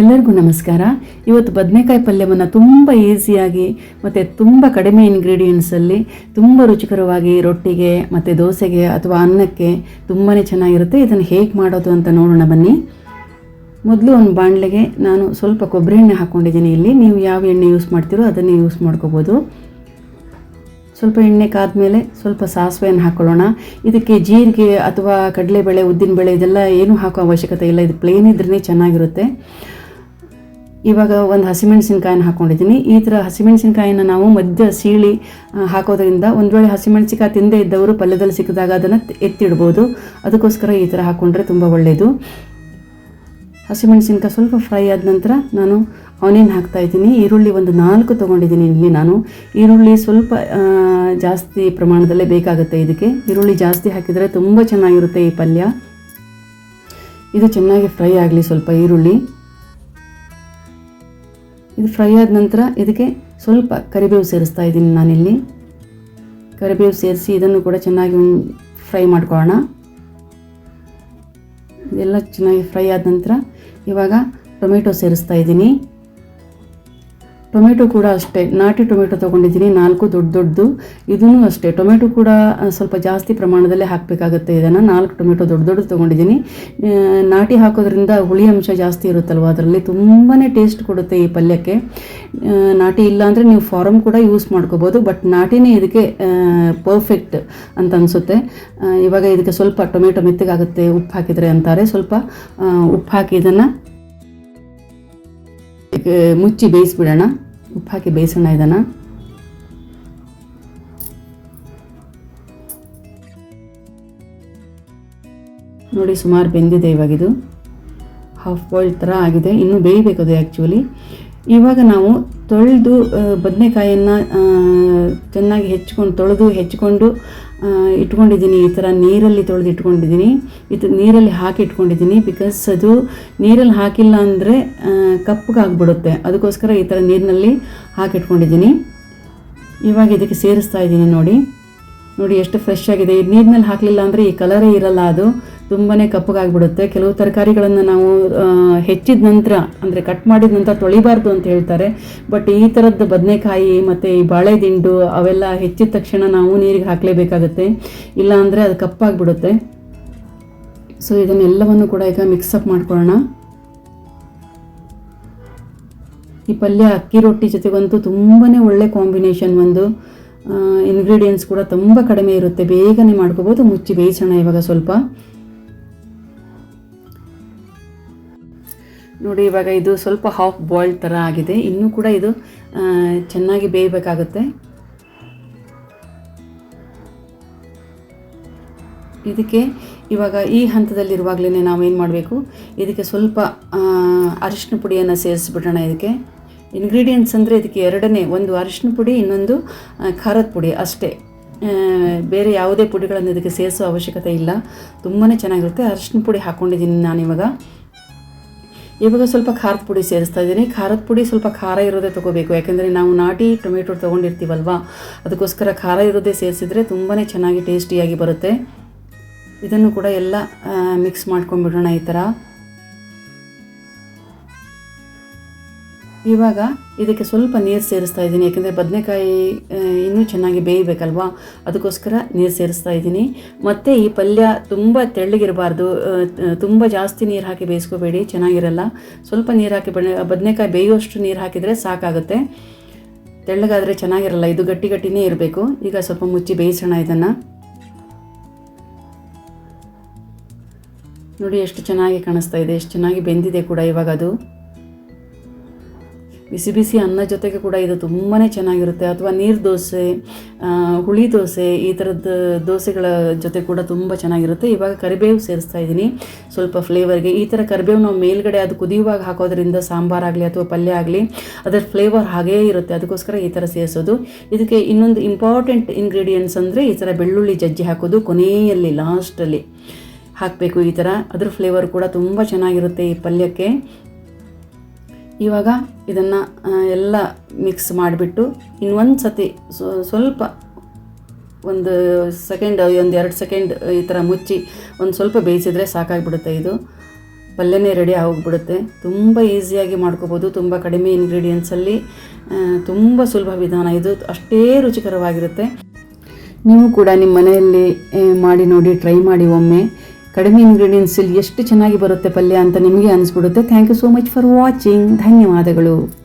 ಎಲ್ಲರಿಗೂ ನಮಸ್ಕಾರ. ಇವತ್ತು ಬದನೆಕಾಯಿ ಪಲ್ಯವನ್ನು ತುಂಬ ಈಸಿಯಾಗಿ ಮತ್ತು ತುಂಬ ಕಡಿಮೆ ಇಂಗ್ರೀಡಿಯೆಂಟ್ಸಲ್ಲಿ ತುಂಬ ರುಚಿಕರವಾಗಿ ರೊಟ್ಟಿಗೆ ಮತ್ತು ದೋಸೆಗೆ ಅಥವಾ ಅನ್ನಕ್ಕೆ ತುಂಬಾ ಚೆನ್ನಾಗಿರುತ್ತೆ. ಇದನ್ನು ಹೇಗೆ ಮಾಡೋದು ಅಂತ ನೋಡೋಣ ಬನ್ನಿ. ಮೊದಲು ಒಂದು ಬಾಣಲೆಗೆ ನಾನು ಸ್ವಲ್ಪ ಕೊಬ್ಬರಿ ಎಣ್ಣೆ ಹಾಕ್ಕೊಂಡಿದ್ದೀನಿ ಇಲ್ಲಿ. ನೀವು ಯಾವ ಎಣ್ಣೆ ಯೂಸ್ ಮಾಡ್ತೀರೋ ಅದನ್ನೇ ಯೂಸ್ ಮಾಡ್ಕೋಬೋದು. ಸ್ವಲ್ಪ ಎಣ್ಣೆ ಕಾದ್ಮೇಲೆ ಸ್ವಲ್ಪ ಸಾಸಿವೆಯನ್ನು ಹಾಕ್ಕೊಳ್ಳೋಣ ಇದಕ್ಕೆ ಜೀರಿಗೆ ಅಥವಾ ಕಡಲೆಬೇಳೆ, ಉದ್ದಿನಬೇಳೆ ಇದೆಲ್ಲ ಏನೂ ಹಾಕೋ ಅವಶ್ಯಕತೆ ಇಲ್ಲ. ಇದು ಪ್ಲೇನ್ ಇದ್ರೇ ಚೆನ್ನಾಗಿರುತ್ತೆ. ಇವಾಗ ಒಂದು ಹಸಿಮೆಣಸಿನ್ಕಾಯಿನ ಹಾಕ್ಕೊಂಡಿದ್ದೀನಿ ಈ ಥರ ಹಸಿಮೆಣಸಿನ್ಕಾಯಿನ ನಾವು ಮಧ್ಯ ಸೀಳಿ ಹಾಕೋದ್ರಿಂದ ಒಂದು ವೇಳೆ ಹಸಿಮೆಣಸಿನ್ಕಾಯಿ ತಿಂದೇ ಇದ್ದವರು ಪಲ್ಯದಲ್ಲಿ ಸಿಕ್ಕಿದಾಗ ಅದನ್ನು ಎತ್ತಿಡ್ಬೋದು. ಅದಕ್ಕೋಸ್ಕರ ಈ ಥರ ಹಾಕ್ಕೊಂಡ್ರೆ ತುಂಬ ಒಳ್ಳೆಯದು ಹಸಿಮೆಣಸಿನ್ಕಾಯಿ ಸ್ವಲ್ಪ ಫ್ರೈ ಆದ ನಂತರ ನಾನು ಆನಿಯನ್ ಹಾಕ್ತಾ ಇದ್ದೀನಿ. ಈರುಳ್ಳಿ ಒಂದು ನಾಲ್ಕು ತೊಗೊಂಡಿದ್ದೀನಿ ಇಲ್ಲಿ ನಾನು. ಈರುಳ್ಳಿ ಸ್ವಲ್ಪ ಜಾಸ್ತಿ ಪ್ರಮಾಣದಲ್ಲೇ ಬೇಕಾಗುತ್ತೆ ಇದಕ್ಕೆ. ಈರುಳ್ಳಿ ಜಾಸ್ತಿ ಹಾಕಿದರೆ ತುಂಬ ಚೆನ್ನಾಗಿರುತ್ತೆ ಈ ಪಲ್ಯ. ಇದು ಚೆನ್ನಾಗಿ ಫ್ರೈ ಆಗಲಿ ಸ್ವಲ್ಪ ಈರುಳ್ಳಿ. ಇದು ಫ್ರೈ ಆದ ನಂತರ ಇದಕ್ಕೆ ಸ್ವಲ್ಪ ಕರಿಬೇವು ಸೇರಿಸ್ತಾ ಇದ್ದೀನಿ ನಾನಿಲ್ಲಿ. ಕರಿಬೇವು ಸೇರಿಸಿ ಇದನ್ನು ಕೂಡ ಚೆನ್ನಾಗಿ ಫ್ರೈ ಮಾಡ್ಕೊಳ್ಳೋಣ. ಇದೆಲ್ಲ ಚೆನ್ನಾಗಿ ಫ್ರೈ ಆದ ನಂತರ ಇವಾಗ ಟೊಮೆಟೊ ಸೇರಿಸ್ತಾ ಇದ್ದೀನಿ. ಟೊಮೆಟೊ ಕೂಡ ಅಷ್ಟೇ, ನಾಟಿ ಟೊಮೆಟೊ ತೊಗೊಂಡಿದ್ದೀನಿ, ನಾಲ್ಕು ದೊಡ್ಡ ದೊಡ್ಡದು ಇದೂ ಅಷ್ಟೇ. ಟೊಮೆಟೊ ಕೂಡ ಸ್ವಲ್ಪ ಜಾಸ್ತಿ ಪ್ರಮಾಣದಲ್ಲೇ ಹಾಕಬೇಕಾಗುತ್ತೆ ಇದನ್ನು. ನಾಲ್ಕು ಟೊಮೆಟೊ ದೊಡ್ಡ ದೊಡ್ಡದು ತೊಗೊಂಡಿದ್ದೀನಿ. ನಾಟಿ ಹಾಕೋದ್ರಿಂದ ಹುಳಿ ಅಂಶ ಜಾಸ್ತಿ ಇರುತ್ತಲ್ವ? ಅದರಲ್ಲಿ ತುಂಬಾ ಟೇಸ್ಟ್ ಕೊಡುತ್ತೆ ಈ ಪಲ್ಯಕ್ಕೆ. ನಾಟಿ ಇಲ್ಲ ಅಂದರೆ ನೀವು ಫಾರಮ್ ಕೂಡ ಯೂಸ್ ಮಾಡ್ಕೋಬೋದು, ಬಟ್ ನಾಟಿನೇ ಇದಕ್ಕೆ ಪರ್ಫೆಕ್ಟ್ ಅಂತ ಅನಿಸುತ್ತೆ. ಇವಾಗ ಇದಕ್ಕೆ ಸ್ವಲ್ಪ ಟೊಮೆಟೊ ಮೆತ್ತಗಾಗುತ್ತೆ, ಉಪ್ಪು ಹಾಕಿದರೆ ಅಂತಾರೆ. ಸ್ವಲ್ಪ ಉಪ್ಪು ಹಾಕಿ ಇದನ್ನು ಮುಚ್ಚಿ ಬೇಯಿಸ್ಬಿಡೋಣ. ಉಪ್ಪು ಹಾಕಿ ಬೇಯಿಸೋಣ ಇದನ್ನು. ನೋಡಿ ಸುಮಾರು ಬೆಂದಿದೆ ಇವಾಗಿದು ಹಾಫ್ ಬಾಯ್ಲ್ ಥರ ಆಗಿದೆ. ಇನ್ನೂ ಬೇಯಬೇಕು ಅದು ಆ್ಯಕ್ಚುಲಿ ಇವಾಗ ನಾವು ತೊಳೆದು ಬದನೆಕಾಯನ್ನು ಚೆನ್ನಾಗಿ ಹೆಚ್ಕೊಂಡು, ತೊಳೆದು ಹೆಚ್ಕೊಂಡು ಇಟ್ಕೊಂಡಿದ್ದೀನಿ. ಈ ಥರ ನೀರಲ್ಲಿ ತೊಳೆದು ಇಟ್ಕೊಂಡಿದ್ದೀನಿ. ಇದು ನೀರಲ್ಲಿ ಹಾಕಿ ಇಟ್ಕೊಂಡಿದ್ದೀನಿ ಬಿಕಾಸ್ ಅದು ನೀರಲ್ಲಿ ಹಾಕಿಲ್ಲ ಅಂದರೆ ಕಪ್ಪಗಾಗ್ಬಿಡುತ್ತೆ ಅದಕ್ಕೋಸ್ಕರ ಈ ಥರ ನೀರಿನಲ್ಲಿ ಹಾಕಿಟ್ಕೊಂಡಿದ್ದೀನಿ ಇವಾಗ ಇದಕ್ಕೆ ಸೇರಿಸ್ತಾ ಇದ್ದೀನಿ ನೋಡಿ. ನೋಡಿ, ಎಷ್ಟು ಫ್ರೆಶ್ ಆಗಿದೆ. ಈ ನೀರಿನಲ್ಲಿ ಹಾಕಲಿಲ್ಲ ಅಂದರೆ ಈ ಕಲರೇ ಇರಲ್ಲ ಅದು. ತುಂಬಾ ಕಪ್ಪಗಾಗ್ಬಿಡುತ್ತೆ. ಕೆಲವು ತರಕಾರಿಗಳನ್ನು ನಾವು ಹೆಚ್ಚಿದ ನಂತರ, ಅಂದರೆ ಕಟ್ ಮಾಡಿದ ನಂತರ ತೊಳಿಬಾರ್ದು ಅಂತ ಹೇಳ್ತಾರೆ. ಬಟ್ ಈ ಥರದ್ದು ಬದನೆಕಾಯಿ ಮತ್ತು ಈ ಬಾಳೆ ಅವೆಲ್ಲ ಹೆಚ್ಚಿದ ತಕ್ಷಣ ನಾವು ನೀರಿಗೆ ಹಾಕಲೇಬೇಕಾಗುತ್ತೆ. ಇಲ್ಲಾಂದರೆ ಅದು ಕಪ್ಪಾಗ್ಬಿಡುತ್ತೆ. ಸೊ ಇದನ್ನೆಲ್ಲವನ್ನು ಕೂಡ ಈಗ ಮಿಕ್ಸಪ್ ಮಾಡ್ಕೊಳ್ಳೋಣ. ಈ ಪಲ್ಯ, ಅಕ್ಕಿ ರೊಟ್ಟಿ ಜೊತೆಗಂತೂ ತುಂಬಾ ಒಳ್ಳೆ ಕಾಂಬಿನೇಷನ್ ಒಂದು. ಇಂಗ್ರೀಡಿಯೆಂಟ್ಸ್ ಕೂಡ ತುಂಬ ಕಡಿಮೆ ಇರುತ್ತೆ. ಬೇಗನೆ ಮಾಡ್ಕೋಬೋದು, ಮುಚ್ಚಿ ಬೇಯಿಸೋಣ ಇವಾಗ ಸ್ವಲ್ಪ. ನೋಡಿ, ಇವಾಗ ಇದು ಸ್ವಲ್ಪ ಹಾಫ್ ಬಾಯ್ಲ್ ಥರ ಆಗಿದೆ. ಇನ್ನೂ ಕೂಡ ಇದು ಚೆನ್ನಾಗಿ ಬೇಯಬೇಕಾಗುತ್ತೆ. ಇದಕ್ಕೆ ಇವಾಗ ಈ ಹಂತದಲ್ಲಿರುವಾಗಲೇ ನಾವೇನು ಮಾಡಬೇಕು? ಇದಕ್ಕೆ ಸ್ವಲ್ಪ ಅರಿಶಿನ ಪುಡಿಯನ್ನು ಸೇರಿಸ್ಬಿಡೋಣ ಇದಕ್ಕೆ. ಇಂಗ್ರೀಡಿಯೆಂಟ್ಸ್ ಅಂದರೆ ಇದಕ್ಕೆ ಎರಡನೇ, ಒಂದು ಅರಿಶಿನ ಪುಡಿ, ಇನ್ನೊಂದು ಖಾರದ ಪುಡಿ ಅಷ್ಟೇ. ಬೇರೆ ಯಾವುದೇ ಪುಡಿಗಳನ್ನು ಇದಕ್ಕೆ ಸೇರಿಸೋ ಅವಶ್ಯಕತೆ ಇಲ್ಲ. ತುಂಬಾ ಚೆನ್ನಾಗಿರುತ್ತೆ. ಅರಿಶಿನ ಪುಡಿ ಹಾಕ್ಕೊಂಡಿದ್ದೀನಿ ನಾನಿವಾಗ. ಇವಾಗ ಸ್ವಲ್ಪ ಖಾರದ ಪುಡಿ ಸೇರಿಸ್ತಾ ಇದ್ದೀನಿ. ಖಾರದ ಪುಡಿ ಸ್ವಲ್ಪ ಖಾರ ಇರೋದೇ ತೊಗೋಬೇಕು. ಯಾಕೆಂದರೆ ನಾವು ನಾಟಿ ಟೊಮೆಟೊ ತೊಗೊಂಡಿರ್ತೀವಲ್ವಾ? ಅದಕ್ಕೋಸ್ಕರ ಖಾರ ಇರೋದೇ ಸೇರಿಸಿದ್ರೆ ತುಂಬಾ ಚೆನ್ನಾಗಿ ಟೇಸ್ಟಿಯಾಗಿ ಬರುತ್ತೆ. ಇದನ್ನು ಕೂಡ ಎಲ್ಲ ಮಿಕ್ಸ್ ಮಾಡ್ಕೊಂಡ್ಬಿಡೋಣ ಈ ಥರ ಇವಾಗ ಇದಕ್ಕೆ ಸ್ವಲ್ಪ ನೀರು ಸೇರಿಸ್ತಾ ಇದ್ದೀನಿ. ಯಾಕೆಂದರೆ ಬದನೆಕಾಯಿ ಇನ್ನೂ ಚೆನ್ನಾಗಿ ಬೇಯಬೇಕಲ್ವಾ? ಅದಕ್ಕೋಸ್ಕರ ನೀರು ಸೇರಿಸ್ತಾ ಇದ್ದೀನಿ. ಮತ್ತು ಈ ಪಲ್ಯ ತುಂಬ ತೆಳ್ಳಗಿರಬಾರ್ದು. ತುಂಬ ಜಾಸ್ತಿ ನೀರು ಹಾಕಿ ಬೇಯಿಸ್ಕೋಬೇಡಿ. ಚೆನ್ನಾಗಿರಲ್ಲ. ಸ್ವಲ್ಪ ನೀರು ಹಾಕಿ ಬದನೆಕಾಯಿ ಬೇಯುವಷ್ಟು ನೀರು ಹಾಕಿದರೆ ಸಾಕಾಗುತ್ತೆ. ತೆಳ್ಳಗಾದರೆ ಚೆನ್ನಾಗಿರಲ್ಲ. ಇದು ಗಟ್ಟಿ ಗಟ್ಟಿನೇ ಇರಬೇಕು. ಈಗ ಸ್ವಲ್ಪ ಮುಚ್ಚಿ ಬೇಯಿಸೋಣ ಇದನ್ನು. ನೋಡಿ ಎಷ್ಟು ಚೆನ್ನಾಗಿ ಕಾಣಿಸ್ತಾ ಇದೆ. ಎಷ್ಟು ಚೆನ್ನಾಗಿ ಬೆಂದಿದೆ ಕೂಡ ಇವಾಗ ಅದು. ಬಿಸಿ ಬಿಸಿ ಅನ್ನ ಜೊತೆಗೆ ಕೂಡ ಇದು ತುಂಬಾ ಚೆನ್ನಾಗಿರುತ್ತೆ. ಅಥವಾ ನೀರು ದೋಸೆ ಹುಳಿ ದೋಸೆ ಈ ಥರದ ದೋಸೆಗಳ ಜೊತೆ ಕೂಡ ತುಂಬ ಚೆನ್ನಾಗಿರುತ್ತೆ. ಇವಾಗ ಕರಿಬೇವು ಸೇರಿಸ್ತಾ ಇದ್ದೀನಿ. ಸ್ವಲ್ಪ ಫ್ಲೇವರ್ಗೆ ಈ ಥರ ಕರಿಬೇವು ನಾವು ಮೇಲ್ಗಡೆ ಅದು ಕುದಿಯುವಾಗ ಹಾಕೋದ್ರಿಂದ ಸಾಂಬಾರಾಗಲಿ ಅಥವಾ ಪಲ್ಯ ಆಗಲಿ ಅದರ ಫ್ಲೇವರ್ ಹಾಗೇ ಇರುತ್ತೆ. ಅದಕ್ಕೋಸ್ಕರ ಈ ಥರ ಸೇರಿಸೋದು. ಇದಕ್ಕೆ ಇನ್ನೊಂದು ಇಂಪಾರ್ಟೆಂಟ್ ಇಂಗ್ರೀಡಿಯೆಂಟ್ಸ್ ಅಂದರೆ ಈ ಥರ ಬೆಳ್ಳುಳ್ಳಿ ಜಜ್ಜಿ ಹಾಕೋದು ಕೊನೆಯಲ್ಲಿ ಲಾಸ್ಟಲ್ಲಿ ಹಾಕಬೇಕು ಈ ಥರ ಅದ್ರ ಫ್ಲೇವರ್ ಕೂಡ ತುಂಬ ಚೆನ್ನಾಗಿರುತ್ತೆ ಈ ಪಲ್ಯಕ್ಕೆ. ಇವಾಗ ಇದನ್ನು ಎಲ್ಲ ಮಿಕ್ಸ್ ಮಾಡಿಬಿಟ್ಟು ಇನ್ನೊಂದು ಸತಿ ಸ್ವಲ್ಪ ಒಂದು ಸೆಕೆಂಡ್ ಒಂದು ಎರಡು ಸೆಕೆಂಡ್ ಈ ಥರ ಮುಚ್ಚಿ ಒಂದು ಸ್ವಲ್ಪ ಬೇಯಿಸಿದ್ರೆ ಸಾಕಾಗಿಬಿಡುತ್ತೆ ಇದು. ಪಲ್ಯನೇ ರೆಡಿ ಆಗೋಗ್ಬಿಡುತ್ತೆ. ತುಂಬ ಈಸಿಯಾಗಿ ಮಾಡ್ಕೋಬೋದು, ತುಂಬ ಕಡಿಮೆ ಇಂಗ್ರೀಡಿಯೆಂಟ್ಸಲ್ಲಿ ತುಂಬ ಸುಲಭ ವಿಧಾನ ಇದು, ಅಷ್ಟೇ ರುಚಿಕರವಾಗಿರುತ್ತೆ. ನೀವು ಕೂಡ ನಿಮ್ಮ ಮನೆಯಲ್ಲಿ ಮಾಡಿ ನೋಡಿ ಟ್ರೈ ಮಾಡಿ ಒಮ್ಮೆ. ಕಡಿಮೆ ಇಂಗ್ರೀಡಿಯೆಂಟ್ಸಲ್ಲಿ ಎಷ್ಟು ಚೆನ್ನಾಗಿ ಬರುತ್ತೆ ಪಲ್ಯ ಅಂತ ನಿಮಗೆ ಅನಿಸ್ಬಿಡುತ್ತೆ. Thank you so much for watching ಧನ್ಯವಾದಗಳು.